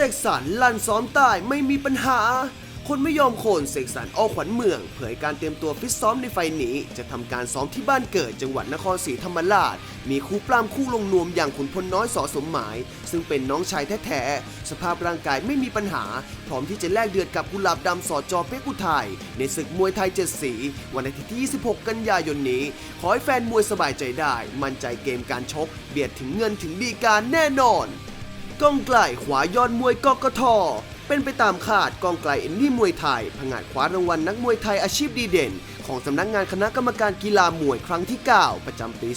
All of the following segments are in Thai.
สกสรรลั่นซ้อมใต้ไม่มีปัญหา คนไม่ยอมโคนเสกสรรอ้อขวัญเมือง เผยการเตรียมตัวฟิตซ้อมในไฟนี้ จะทำการซ้อมที่บ้านเกิดจังหวัดนครศรีธรรมราช มีคู่ปล้ำคู่ลงนวมอย่างขุนพลน้อยสอสมหมาย ซึ่งเป็นน้องชายแท้ๆ สภาพร่างกายไม่มีปัญหา พร้อมที่จะแลกเดือดกับกุหลาบดำสอจอเป๊กอุทัยในศึกมวยไทยเจ็ดสีวันอาทิตย์ที่ 26 กันยายนนี้ ขอให้แฟนมวยสบายใจได้ มั่นใจเกมการชก เบียดถึงเงินถึงดีการแน่นอน ก้องไกลขวายอดมวยกกท เป็นไปตามคาดกองไกลเอ็นนี่มวยไทยผงาดคว้ารางวัลนักมวยไทยอาชีพดีเด่น ของสำนักงานคณะกรรมการกีฬามวยครั้งที่ 9 ประจำปี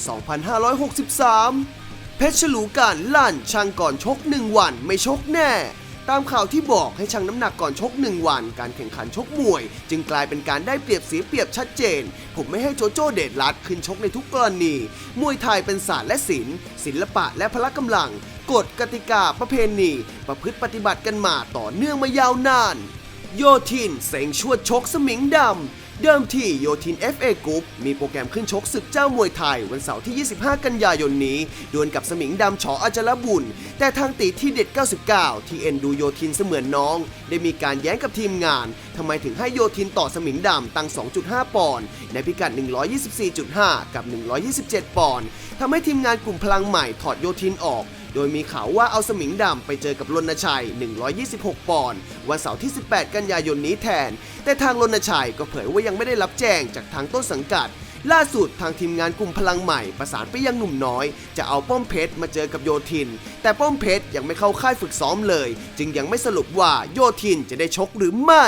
2563 เพชรฉลูการลั่นช่างก่อนชก 1 วันไม่ชกแน่ตามข่าวที่บอกให้ชั่งน้ำหนักก่อนชก 1 วัน การแข่งขันชกมวย จึงกลายเป็นการได้เปรียบเสียเปรียบชัดเจน ผมไม่ให้โจโจ้เดชรัตน์ขึ้นชกในทุกกรณี มวยไทยเป็นศาสตร์และศิลป์ศิลปะและพละกำลัง กฎกติกาประเพณีประพฤติปฏิบัติกันมาต่อเนื่องมายาวนาน โยทินเสงชวดชกสมิงดำ เดิมที่โยทิน FA Group มีโปรแกรมขึ้นชกศึกเจ้ามวยไทย วันเสาร์ที่ 25 กันยายนนี้ ดวลกับสมิงดำฉออาจารบุญ แต่ทางตีที่เด็ด 99 ที่เอ็นดูโยทินเสมือนน้อง ได้มีการแย้งกับทีมงานทำไมถึงให้โยทินต่อสมิงดำตั้ง 2.5 ปอนด์ในพิกัด 124.5 กับ 127 ปอนด์ทำให้ทีมงานกลุ่มพลังใหม่ถอดโยทินออก โดยมีข่าวว่าเอาสมิงดำไปเจอกับรณชัย 126 ปอนด์วันเสาร์ที่ 18 กันยายนนี้แทน แต่ทางรณชัยก็เผยว่ายังไม่ได้รับแจ้งจากทางต้นสังกัด ล่าสุดทางทีมงานกลุ่มพลังใหม่ประสานไปยังหนุ่มน้อย จะเอาป้อมเพชรมาเจอกับโยทิน แต่ป้อมเพชรยังไม่เข้าค่ายฝึกซ้อมเลย จึงยังไม่สรุปว่าโยทินจะได้ชกหรือไม่